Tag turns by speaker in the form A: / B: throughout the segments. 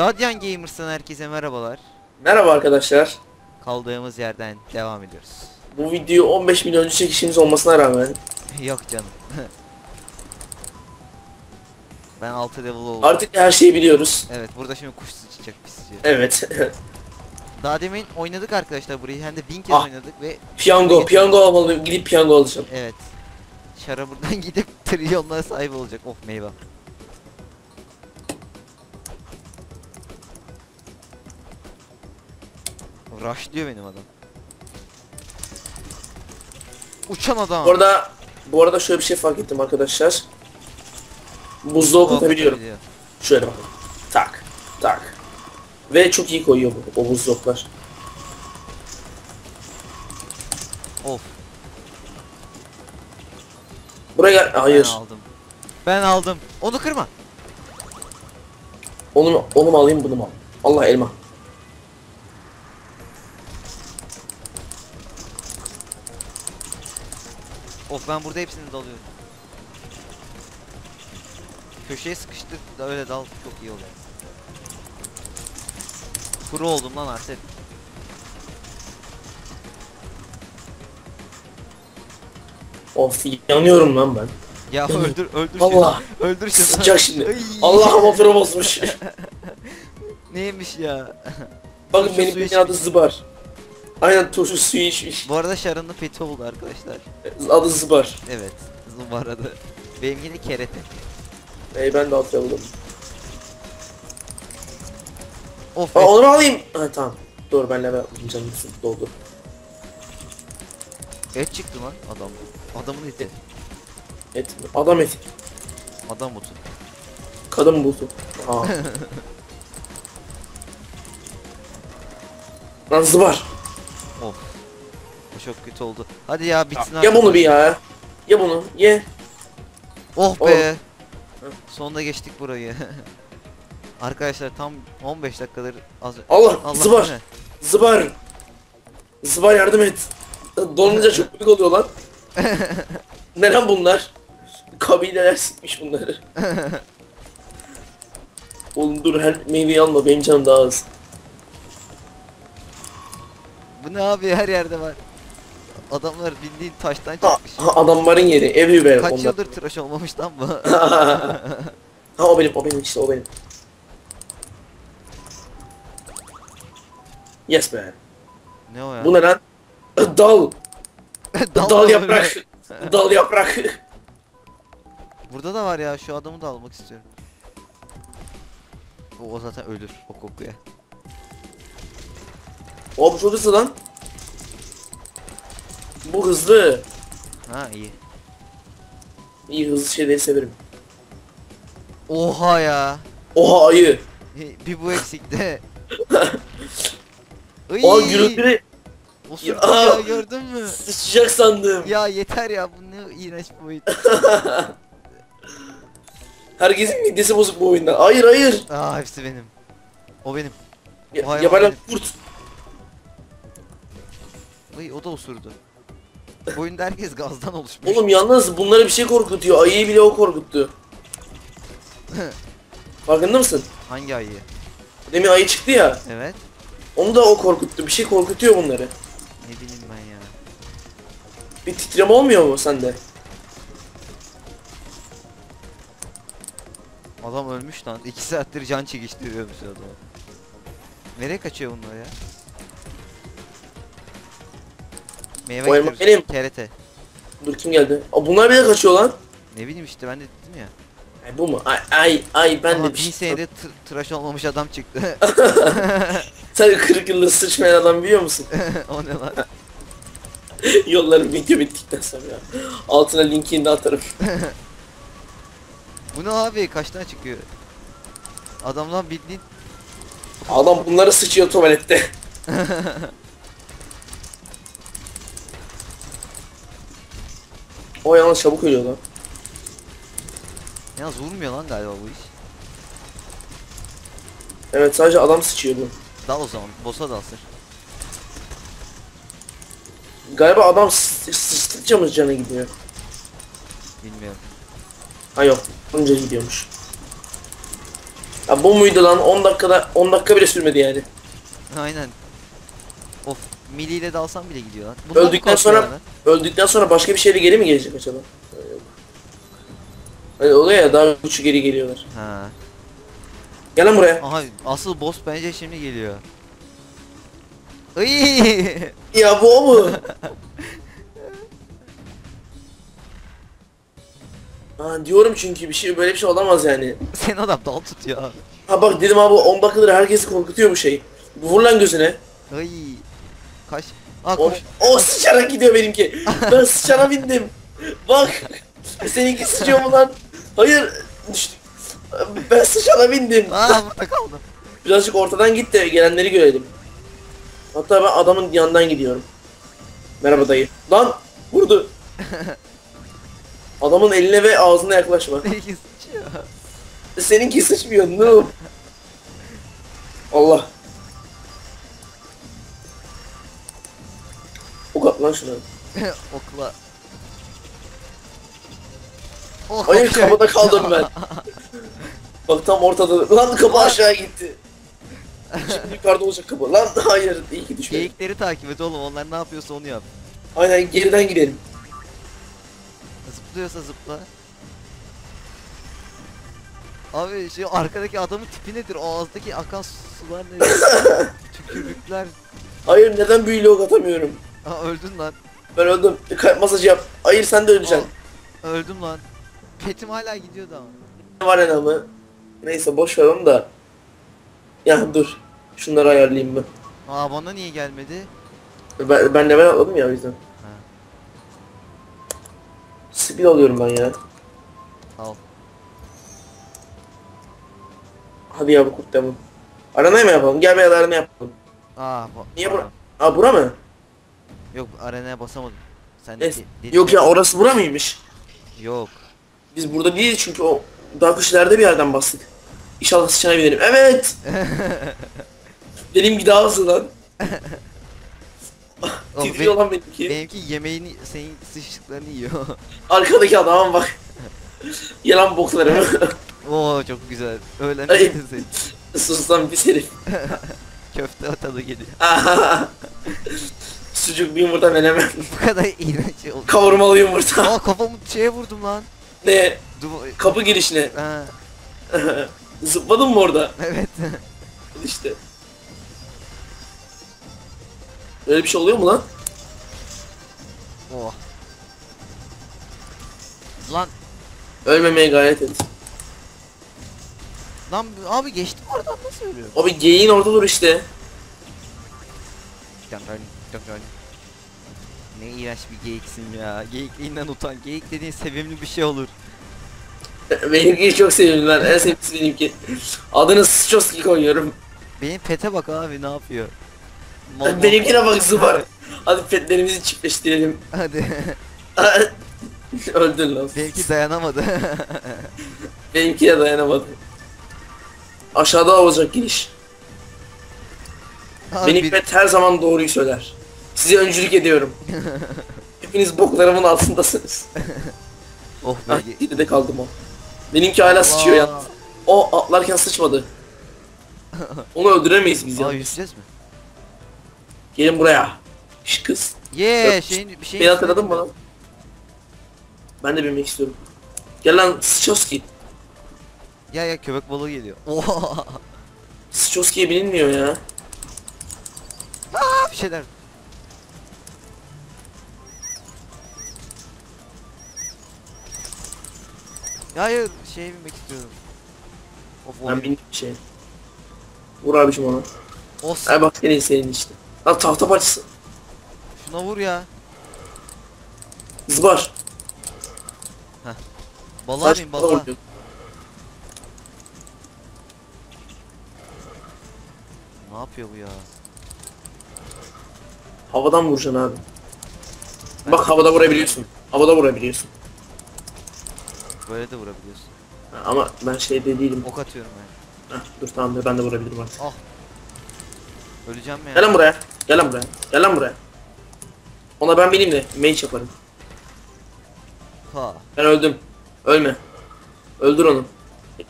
A: Dadyan Gamers'tan herkese merhabalar.
B: Merhaba arkadaşlar.
A: Kaldığımız yerden devam ediyoruz.
B: Bu videoyu 15 milyoncu çekişimiz olmasına rağmen
A: Yok canım. ben 6 level oldum.
B: artık her şeyi biliyoruz.
A: Evet burada şimdi kuş sıçacak pisliyor.
B: Evet.
A: Daha demin oynadık arkadaşlar burayı hem de bin kez
B: Ah.
A: oynadık ve
B: piyango, piyango almalıyım. Gidip piyango alacağım.
A: evet. Şara buradan gidip trilyonlara sahip olacak. Of meyve. Rush diyor benim adam. Uçan adam.
B: Bu arada bu arada şöyle bir şey fark ettim arkadaşlar. Buzluğu okutabiliyorum.
A: Okutabiliyor.
B: Şöyle bakın. Tak, tak. Ve çok iyi koyuyor bu, o buzdolaplar.
A: Of.
B: Buraya gel. Hayır.
A: Ben aldım. Ben aldım. Onu kırma.
B: Onu, mu- onu mu alayım bunu mu alayım? Allah elma.
A: Of ben burada hepsini dalıyorum. Köşeye sıkıştır da öyle dal çok iyi oluyor. Kuru oldum lan artık.
B: Of yanıyorum lan ben.
A: Ya öldür öldür şunu.
B: Allah.
A: Öldür şunu.
B: Sıcak şimdi. Allah'ım motoru bozmuş.
A: Neymiş ya?
B: Bakın
A: Turşu
B: benim
A: içmiş.
B: Zıbar. Aynen turşu suyu içmiş.
A: Bu arada Sharon'ın peti oldu arkadaşlar.
B: Adı Zıbar.
A: Evet. Zımbaradı. Benimki de kerete.
B: Ey ben de atlayalım.
A: Of.
B: Aa, onu alayım? Ha tamam. Doğru ben level canım doldu.
A: et çıktı lan adam. Adamın eti.
B: Et mi? Adam eti.
A: Adam butu.
B: Kadın butu. Aa. Lan Zıbar.
A: Of. Bu çok kötü oldu. Hadi ya bitsin
B: Ya bunu bir ya. Ye bunu. Ye.
A: Oh
B: Oğlum.
A: be.
B: Hı.
A: Sonunda geçtik burayı. Arkadaşlar tam 15 dakikadır az
B: Allah,
A: Allah
B: zıbar.
A: ne?
B: Zıbar. Zıbar yardım et. Donunca çok büyük oluyor lan. Neden bunlar? Kabileler sikmiş bunları. Oğlum dur her meyveyi alma benim canım daha az.
A: Bu ne abi her yerde var. Adamlar bildiğin taştan
B: Ha,
A: çıkmış.
B: ha, adamların yeri everywhere
A: Kaç
B: onlar.
A: yıldır tıraş olmamış lan bu.
B: ha o benim o benim işte o benim. Yes be.
A: ne o ya?
B: Bu ne lan? Dal.
A: Dal
B: Dal, yaprak. Dal yaprak.
A: Burada da var ya şu adamı da almak istiyorum. O, o zaten ölür o kokuya.
B: O bu çok hızlı lan. Bu hızlı.
A: Ha iyi.
B: İyi hızlı şeyleri severim.
A: Oha ya.
B: Oha ayı.
A: Bir bu eksikti. Iy,
B: O gürültülü
A: Osurdu
B: Ya.
A: ya gördün mü?
B: sıçacak sandım.
A: Ya yeter ya bu ne iğrenç bir.
B: Herkesin midesi bozuk bu oyunda. Hayır hayır.
A: Aa hepsi benim. O benim.
B: Ya,
A: Vay
B: ya bana
A: vay.
B: kurt.
A: Ay o da osurdu. Bu oyunda herkes gazdan oluşmuş.
B: Oğlum yalnız bunları bir şey korkutuyor. Ayıyı bile o korkuttu. Farkında mısın?
A: Hangi ayı?
B: Demin ayı çıktı ya.
A: Evet.
B: Onu da o korkuttu. Bir şey korkutuyor bunları.
A: Ne bileyim ben ya.
B: Bir titreme olmuyor mu sende?
A: Adam ölmüş lan. 2 saattir can çekiştiriyormuş adamı. Nereye kaçıyor bunlar ya? Meyve
B: O elma
A: getir.
B: benim.
A: Kerete.
B: Dur kim geldi? Aa, bunlar bile kaçıyor lan.
A: Ne bileyim işte ben de dedim ya.
B: Ay bu mu? Ay ay ay ben
A: Ama
B: de bir şey...
A: senede tır- tıraş olmamış adam çıktı.
B: Sen 40 yıldır sıçmayan adam biliyor musun?
A: o ne lan?
B: Yolların video bittikten sonra. Altına linkini de atarım.
A: Bu ne abi? Kaçtan çıkıyor? Adamdan bildiğin
B: Adam bunları sıçıyor tuvalette. O yalnız çabuk ölüyor lan.
A: yalnız vurmuyor lan galiba bu iş.
B: Evet sadece adam sıçıyor bu.
A: Dal o zaman. Boss'a dalsın.
B: Galiba adam sı- sıçtıkça mı canı gidiyor?
A: Bilmiyorum.
B: Ha yok. Önce gidiyormuş. Ya bu muydu lan 10 dakikada 10 dakika bile sürmedi yani.
A: Aynen. Of miliyle dalsam bile gidiyor lan. Bundan
B: Öldükten sonra
A: lan?
B: öldükten sonra başka bir şeyle geri mi gelecek acaba? Yok. Hani oluyor ya daha uçu geri geliyorlar.
A: Ha.
B: Gel lan buraya.
A: Aha asıl boss bence şimdi geliyor. Iy!
B: Ya bu o mu? ha, diyorum çünkü bir şey böyle bir şey olamaz yani.
A: Sen adam dal tut ya.
B: Ha bak dedim abi 10 dakikadır herkesi korkutuyor bu şey. Vur lan gözüne.
A: Ay. Kaç. Aa
B: O,
A: koş.
B: o sıçarak gidiyor benimki. Ben sıçana bindim. Bak. Seninki sıçıyor mu lan? Hayır. Ben sıçana bindim.
A: Aa burada kaldım.
B: Birazcık ortadan git de gelenleri görelim. Hatta ben adamın yanından gidiyorum. Merhaba dayı. Lan vurdu. Adamın eline ve ağzına yaklaşma.
A: Belki sıçıyor.
B: Seninki sıçmıyor noob. Allah. Lan şuna.
A: Okla. Oh,
B: Hayır kapıda kaldım ben. Bak tam ortada. Lan kapı aşağı gitti. Şimdi yukarıda olacak kapı. Lan hayır iyi ki düşmedi.
A: Geyikleri takip et oğlum onlar ne yapıyorsa onu yap.
B: Aynen geriden gidelim.
A: Zıplıyorsa zıpla. Abi şey arkadaki adamın tipi nedir? Ağızdaki akan sular nedir? Tükürükler.
B: Hayır neden büyülü ok atamıyorum?
A: Aa öldün lan.
B: Ben öldüm. Kalp masajı yap. Hayır sen de öleceksin.
A: Aa, öldüm lan. Petim hala gidiyordu ama.
B: Ne var en mı? Neyse boş ver onu da. Ya dur. Şunları ayarlayayım ben.
A: Aa bana niye gelmedi?
B: Ben, ben level atladım ya o yüzden.
A: Ha.
B: Speed alıyorum ben ya.
A: Al.
B: Hadi ya bu kurt demon. Aranayı mı yapalım? Gel bir arana yapalım.
A: Aa bu.
B: Niye bura? Aa bura mı?
A: Yok arenaya basamadım. Sen de- dedi-
B: Yok ya orası bura mıymış?
A: Yok.
B: Biz burada değiliz çünkü o daha kuşlarda bir yerden bastık. İnşallah sıçana binerim. Evet. Benim bir daha hızlı lan.
A: Oğlum,
B: Titriyor lan benimki.
A: benimki yemeğini senin sıçtıklarını yiyor.
B: Arkadaki adama bak. Yalan boklarımı.
A: Oo çok güzel.
B: Ay.
A: Öğlenmedin sen.
B: Sus lan pis herif.
A: Köfte tadı geliyor.
B: Sucuk bir yumurta menemen.
A: Bu kadar iğrenç oldu.
B: Kavurmalı yumurta.
A: Aa kafamı şeye vurdum lan.
B: ne?
A: Du-
B: Kapı girişine.
A: ha,
B: Zıpladın mı orada?
A: evet.
B: İşte. Öyle bir şey oluyor mu lan?
A: oh. Lan
B: Ölmemeye gayret et.
A: lan abi geçtim oradan nasıl ölüyorum?
B: Abi geyiğin orada dur işte.
A: Dön dön dön dön. Ne iğrenç bir geyiksin ya. Geyikliğinden utan. Geyik dediğin sevimli bir şey olur.
B: Benimkiyi çok sevdim ben. En sevdisi benimki. Adını Sıçoski koyuyorum.
A: Benim pete bak abi ne yapıyor? Mal.
B: Benimkine bak Zubar. Hadi petlerimizi çiftleştirelim.
A: Hadi.
B: Öldün lan.
A: Benimki dayanamadı.
B: Benimki de dayanamadı. Aşağıda olacak giriş.
A: Abi
B: Benim
A: bir-
B: pet her zaman doğruyu söyler. Size öncülük ediyorum. Hepiniz boklarımın altındasınız.
A: Oh be.
B: Ah geride kaldım o. Benimki hala sıçıyor yalnız. O atlarken sıçmadı. Onu öldüremeyiz biz ya.
A: yüzeceğiz mi?
B: Gelin buraya. Şş kız.
A: Ye
B: Yok,
A: şeyin bir şey.
B: Beni hatırladın mı lan? Ben de binmek istiyorum. Gel lan Sıçoski.
A: Ya ya köpek balığı geliyor. Oha.
B: Sıçoski'ye bilinmiyor ya.
A: Aa, bir şeyler. Hayır şeye binmek istiyorum. Of
B: Ben bindim bir şey. Vur abicim ona.
A: Os.
B: Ay bak yine senin işte. Lan tahta parçası.
A: Şuna vur ya.
B: Zıbar.
A: Balığa bin
B: bana
A: balığa.
B: vuruyor.
A: Ne yapıyor bu ya?
B: Havadan vuracaksın abi. Bak havada vurabiliyorsun. Havada vurabiliyorsun.
A: Böyle de vurabiliyorsun.
B: Ha, Ama ben şeyde değilim.
A: Ok atıyorum ben.
B: Heh, dur tamam ben de vurabilirim artık.
A: Ah. Öleceğim mi ya?
B: Gel lan buraya. Gel lan buraya. Gel lan buraya. Ona ben bineyim de mage yaparım.
A: Ha.
B: Ben öldüm. Ölme. Öldür onu.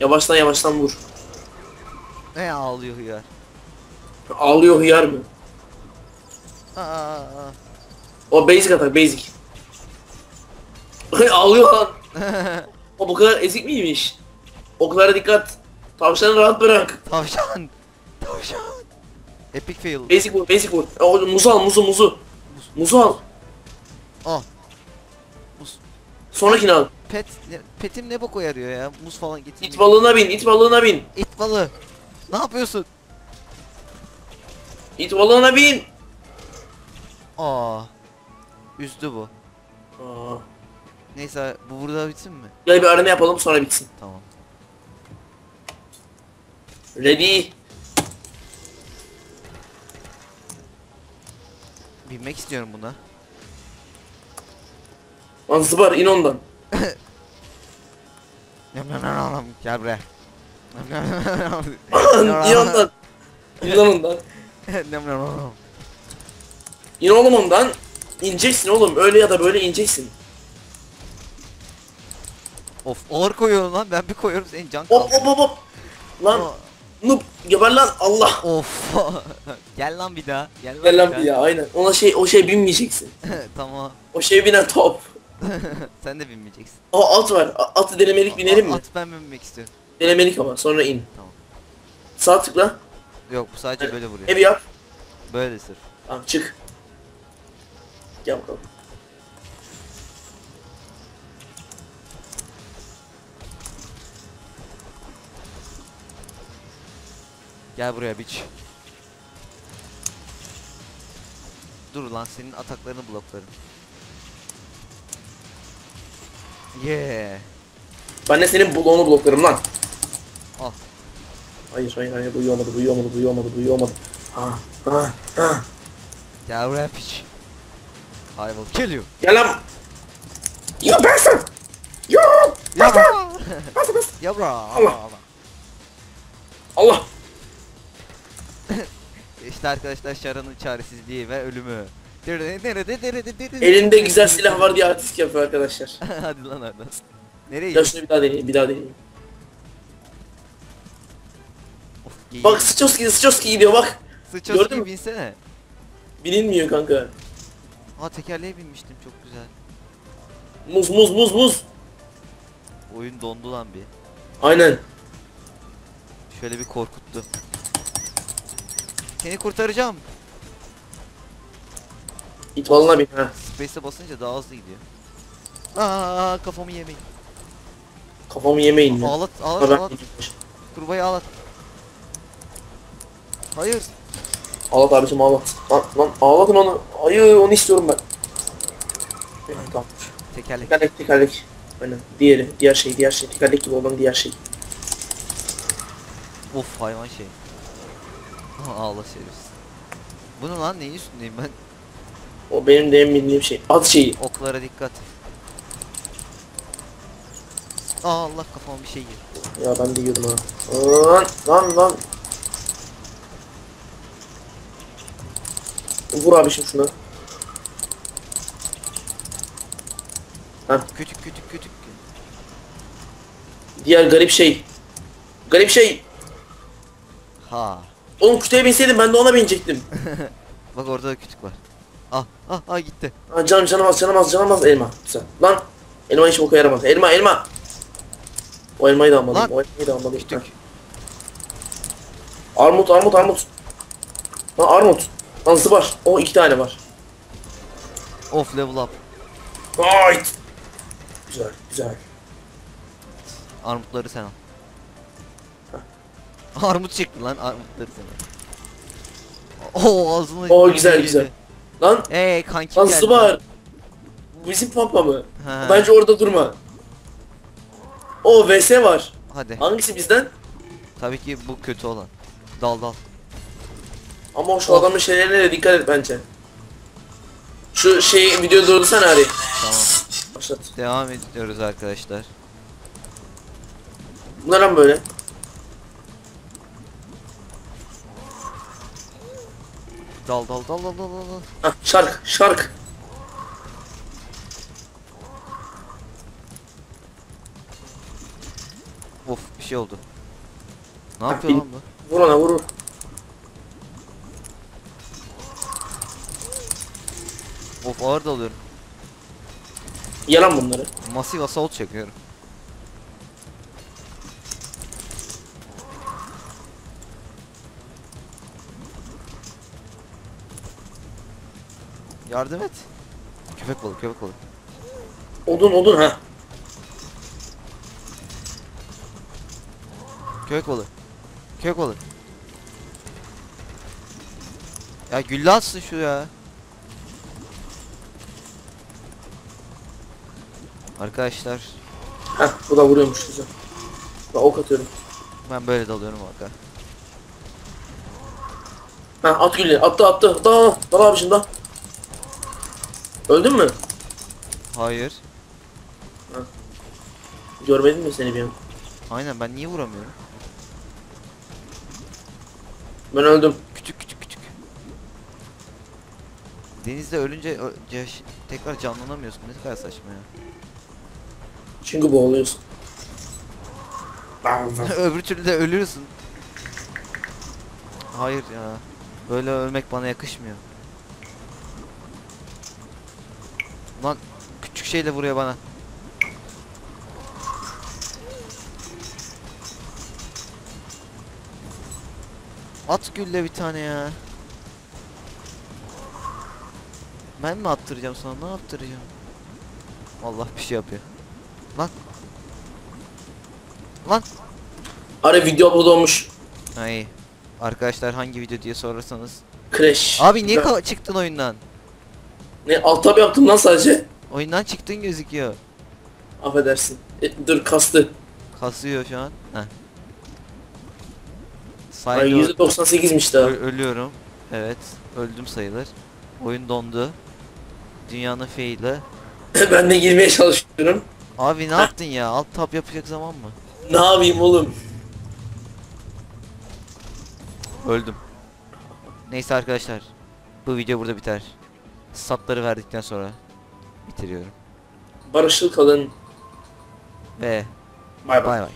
B: Yavaştan yavaştan vur.
A: Ne ağlıyor hıyar.
B: Ağlıyor hıyar mı?
A: Aa, aa, aa.
B: O basic atak basic. Ağlıyor lan. O bu kadar ezik miymiş? Oklara dikkat. Tavşanı rahat bırak.
A: Tavşan. Tavşan. Epic fail.
B: Basic vur, basic vur. O muzu al, muzu, muzu. Muzu al.
A: Al.
B: Sonrakini al.
A: Pet, petim ne boka yarıyor ya? Muz falan getir.
B: İt balığına bin, it balığına bin.
A: İt balığı. Ne yapıyorsun?
B: İt balığına bin.
A: Aa. Üzdü bu.
B: Aa.
A: Neyse bu burada bitsin mi?
B: Gel bir arena yapalım sonra bitsin.
A: Tamam.
B: Ready.
A: Binmek istiyorum buna.
B: Lan zıbar in ondan.
A: Gel buraya.
B: İn ondan. İn lan ondan. İn oğlum ondan. İneceksin oğlum. Öyle ya da böyle ineceksin.
A: Of ağır koyuyorsun lan ben bir koyuyorum senin can kaldı.
B: hop hop hop. Lan
A: Aa,
B: noob geber lan Allah.
A: Of. Gel lan bir daha. Gel lan,
B: Gel lan
A: daha.
B: bir ya aynen. Ona şey o şey binmeyeceksin.
A: tamam.
B: O şey binen top.
A: Sen de binmeyeceksin.
B: O at var. A- Atı denemelik binelim mi?
A: At ben binmek istiyorum.
B: Denemelik ama sonra in.
A: Tamam.
B: Sağ tıkla.
A: Yok bu sadece böyle vuruyor.
B: Ev yap.
A: Böyle sırf.
B: Tamam çık. Gel bakalım.
A: Gel buraya biç. Dur lan senin ataklarını bloklarım. Yeah.
B: Ben de senin bloğunu bloklarım lan.
A: Al.
B: Hayır hayır hayır olmadı bu iyi olmadı. Ha ha ha.
A: Gel buraya piç. I will kill you.
B: Gel lan. Ya person. Yo.
A: Ya bra. ya bra.
B: Allah. Allah.
A: İşte arkadaşlar Sharon'ın çaresizliği ve ölümü.
B: Elinde güzel silah var diye artist yapıyor arkadaşlar.
A: Hadi lan oradan. Nereye
B: Ya
A: gidiyorsun?
B: şunu bir daha deneyeyim bir daha deneyeyim.
A: Geyik.
B: Bak Sıçoski Sıçoski gidiyor bak. gördün
A: Sıçoski
B: mü?
A: binsene.
B: Bilinmiyor kanka.
A: Aa tekerleğe binmiştim çok güzel.
B: Muz muz muz muz.
A: Oyun dondu lan bir.
B: Aynen.
A: Şöyle bir korkuttu. Seni kurtaracağım.
B: İt balına bin ha.
A: Space'e basınca daha hızlı gidiyor. Aa kafamı yemeyin.
B: Kafamı yemeyin ya.
A: Ağlat ağlat
B: ben-
A: ağlat. Kurbağayı ağlat. Hayır.
B: Ağlat abicim ağlat. Lan, lan ağlatın onu. Hayır onu istiyorum ben. Tamam.
A: Tekerlek.
B: Tekerlek tekerlek. Aynen. Diğeri. Diğer şey diğer şey. Tekerlek gibi olan diğer şey.
A: Of hayvan şey. Ağla şerefsiz. Bu ne lan neyin üstündeyim ben?
B: O benim de en bildiğim şey. At şeyi.
A: Oklara dikkat. Aa Allah kafama bir şey girdi.
B: Ya ben de yiyordum ha. Lan lan lan. Vur abişim şuna.
A: Küçük küçük küçük.
B: Diğer garip şey. Garip şey.
A: Ha.
B: Oğlum kütüğe binseydim ben de ona binecektim.
A: Bak orada da küçük var. Ah ah ah gitti.
B: Ha, canım canım az canım az canım az elma. Güzel. Lan. Elma hiç boka yaramaz. Elma elma. O elmayı da almalıyım.
A: Lan.
B: O elmayı da almalıyım.
A: Küçük.
B: Ha. Armut armut armut. Lan armut. Lan zıbar. O iki tane var.
A: Of level up.
B: Ay. Güzel güzel.
A: Armutları sen al. Armut çıktı lan armutları sen al. Oo ağzını.
B: Oo, güzel, güzel. Lan
A: Eee kanki
B: lan
A: geldi.
B: zıbar. Bu bizim pampa mı?
A: Ha.
B: Bence orada durma. O VS var.
A: Hadi.
B: Hangisi bizden?
A: Tabii ki bu kötü olan. Dal dal.
B: Ama şu adamın şeylerine de dikkat et bence. Şu şey video durdursana Ari.
A: Tamam.
B: Başlat.
A: Devam ediyoruz arkadaşlar.
B: Bunlar lan böyle.
A: Dal dal dal dal dal dal.
B: Hah şark şark.
A: Of bir şey oldu. Ne
B: Ha,
A: yapıyor
B: bil-
A: lan bu?
B: Vur ona vur. vur.
A: Of ağır dalıyorum.
B: Yalan bunları.
A: Masif assault çekiyorum. Yardım et. Köpek balığı, köpek balığı.
B: Odun odun ha.
A: Köpek balığı. Köpek balığı. Ya gülle atsın şu ya. Arkadaşlar
B: Heh bu da vuruyormuş güzel. Ben ok atıyorum.
A: ben böyle dalıyorum vaka.
B: Ha at gülleri. Attı attı. Dal dal abişim dal. Öldün mü?
A: Hayır.
B: Görmedin mi seni bir an?
A: Aynen ben niye vuramıyorum?
B: Ben öldüm.
A: Küçük küçük küçük. Denizde ölünce ö- tekrar canlanamıyorsun. Ne kadar saçma ya.
B: Çünkü boğuluyorsun.
A: Öbür türlü de ölürsün. Hayır ya. Böyle ölmek bana yakışmıyor. Lan küçük şeyle vuruyor bana. At gülle bir tane ya. Ben mi attıracağım sana? Ne attıracağım? Allah bir şey yapıyor. Lan. Lan.
B: Ara video burada olmuş.
A: İyi. Arkadaşlar hangi video diye sorarsanız.
B: Crash.
A: Abi niye çıktın oyundan?
B: Ne alt tab yaptım lan sadece.
A: Oyundan çıktın gözüküyor.
B: Affedersin. E, dur kastı.
A: Kasıyor şu an. Heh.
B: Ay
A: Sayılı
B: %98'miş daha.
A: Ö- ölüyorum. Evet. Öldüm sayılır. Oyun dondu. Dünyanın fail'i.
B: ben de girmeye çalışıyorum.
A: Abi ne yaptın ya? Alt tab yapacak zaman mı?
B: Ne yapayım oğlum?
A: Öldüm. Neyse arkadaşlar. Bu video burada biter. Statları verdikten sonra bitiriyorum.
B: Barışıl kalın.
A: Ve bay bay.